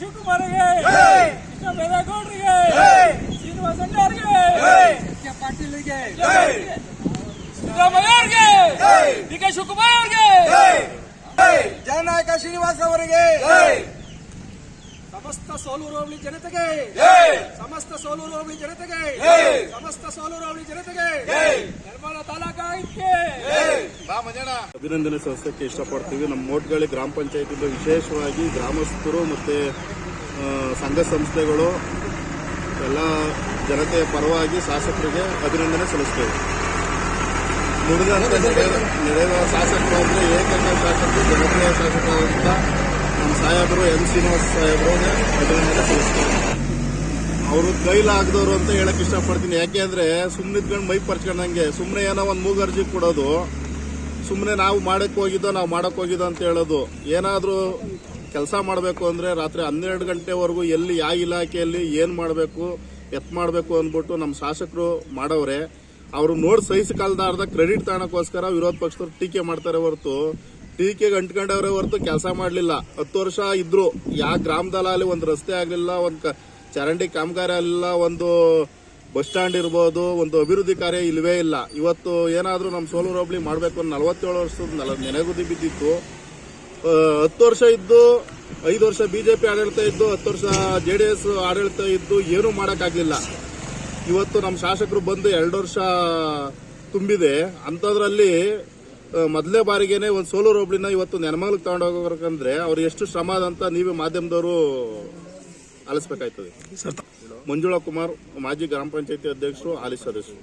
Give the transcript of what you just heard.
ಶಿವಕುಮಾರ್ಗೆ ಬೈರೇಗೌಡರಿಗೆ ಶ್ರೀನಿವಾಸ ಪಾಟೀಲ್ಗೆ ಸಿದ್ದರಾಮಯ್ಯ ಅವ್ರಿಗೆ D K Shivakumar ಅವರಿಗೆ ಜನನಾಯಕ ಶ್ರೀನಿವಾಸ ಅವರಿಗೆ. ಸಮಸ್ತ ಸೋಲೂರು ಹೋಬಳಿ ಜನತೆಗೆ. ಸಮಸ್ತ ಸೋಲೂರು ಹೋಬಳಿ ಜನತೆಗೆ. ಸಮಸ್ತ ಸೋಲೂರು ಹೋಬಳಿ ಜನತೆಗೆ. ನಿರ್ಮಲ ತಾಲೂಕಾ ಅಭಿನಂದನೆ ಸಲ್ಲಿಸಕ್ಕೆ ಇಷ್ಟಪಡ್ತೀವಿ. ನಮ್ಮ ಮೋಟ್ಗಳಿ ಗ್ರಾಮ ಪಂಚಾಯತಿಂದ ವಿಶೇಷವಾಗಿ ಗ್ರಾಮಸ್ಥರು ಮತ್ತು ಸಂಘ ಸಂಸ್ಥೆಗಳು, ಎಲ್ಲ ಜನತೆಯ ಪರವಾಗಿ ಶಾಸಕರಿಗೆ ಅಭಿನಂದನೆ ಸಲ್ಲಿಸ್ತೇವೆ. ನುಡಿದ ನಡೆದ ಶಾಸಕರು ಅಂದರೆ ಏಕೈಕ ಶಾಸಕರು, ಜನಪ್ರಿಯ ಶಾಸಕರು ಅಂತ ನಮ್ಮ ಸಾಹೇಬರು ಎಂ ಶ್ರೀನಿವಾಸ ಸಾಹೇಬರಿಗೆ ಅಭಿನಂದನೆ ಸಲ್ಲಿಸ್ತೇವೆ. ಅವರು ಕೈಲಾಗದವರು ಅಂತ ಹೇಳಕ್ ಇಷ್ಟಪಡ್ತೀನಿ. ಯಾಕೆ ಅಂದ್ರೆ ಸುಮ್ಮನೆ ಮೈ ಪರ್ಚ್ಕೊಂಡಂಗೆ ಸುಮ್ಮನೆ ಏನೋ ಒಂದು ಮೂಗರ್ಜಿ ಕೊಡೋದು ಸುಮ್ಮನೆ ನಾವು ಮಾಡಕ್ ಹೋಗಿದ್ದೋ, ನಾವು ಮಾಡಕ್ ಹೋಗಿದ್ದೋ ಅಂತ ಹೇಳೋದು. ಏನಾದರೂ ಕೆಲಸ ಮಾಡಬೇಕು ಅಂದ್ರೆ ರಾತ್ರಿ ಹನ್ನೆರಡು ಗಂಟೆವರೆಗೂ ಎಲ್ಲಿ ಯಾವ ಇಲಾಖೆಯಲ್ಲಿ ಏನು ಮಾಡಬೇಕು, ಎತ್ ಮಾಡಬೇಕು ಅಂದ್ಬಿಟ್ಟು ನಮ್ಮ ಶಾಸಕರು ಮಾಡವ್ರೆ. ಅವರು ನೋಡಿ ಸಹಿಸಿಕಲ್ದಾರ್ದ ಕ್ರೆಡಿಟ್ ತಾಣಕ್ಕೋಸ್ಕರ ವಿರೋಧ ಪಕ್ಷದವ್ರು ಟೀಕೆ ಮಾಡ್ತಾರೆ ಹೊರತು. ಟೀಕೆಗೆ ಅಂಟ್ಕೊಂಡವ್ರೆ ಹೊರತು ಕೆಲಸ ಮಾಡಲಿಲ್ಲ. ಹತ್ತು ವರ್ಷ ಇದ್ರು. ಯಾವ ಗ್ರಾಮದಲ್ಲಿ ಒಂದು ರಸ್ತೆ ಆಗಲಿಲ್ಲ, ಒಂದು ಚರಂಡಿ ಕಾಮಗಾರಿ ಆಗಲಿಲ್ಲ, ಒಂದು ಬಸ್ ಸ್ಟ್ಯಾಂಡ್ ಇರ್ಬೋದು, ಒಂದು ಅಭಿವೃದ್ಧಿ ಕಾರ್ಯ ಇಲ್ಲವೇ ಇಲ್ಲ. ಇವತ್ತು ಏನಾದರೂ ನಮ್ಮ ಸೋಲೂರು ಹೋಬಳಿ ಮಾಡಬೇಕು ಅಂತ ನಲವತ್ತೇಳು ವರ್ಷದ ನಲ ನೆನೆಗುದಿ ಬಿದ್ದಿತ್ತು. ಹತ್ತು ವರ್ಷ ಇದ್ದು, ಐದು ವರ್ಷ ಬಿಜೆಪಿ ಆಡಳಿತ ಇದ್ದು, ಹತ್ತು ವರ್ಷ ಜೆ ಡಿ ಎಸ್ ಆಡಳಿತ ಇದ್ದು ಏನೂ ಮಾಡೋಕ್ಕಾಗಲಿಲ್ಲ. ಇವತ್ತು ನಮ್ಮ ಶಾಸಕರು ಬಂದು ಎರಡು ವರ್ಷ ತುಂಬಿದೆ. ಅಂಥದ್ರಲ್ಲಿ ಮೊದಲೇ ಬಾರಿಗೇನೆ ಒಂದು ಸೋಲೂರು ಹೋಬಳಿನ ಇವತ್ತು ನೆನಮಂಗ್ಲಿಗೆ ತಗೊಂಡೋಗ್ಬೇಕಂದ್ರೆ ಅವ್ರು ಎಷ್ಟು ಶ್ರಮ ಅಂತ ನೀವೇ ಮಾಧ್ಯಮದವರು ಆಲಿಸ್ಬೇಕಾಯ್ತದೆ. ಮಂಜುಳಾ ಕುಮಾರ್ ಮಾಜಿ ಗ್ರಾಮ ಪಂಚಾಯತಿ ಅಧ್ಯಕ್ಷರು ಹಾಲಿ ಸದಸ್ಯರು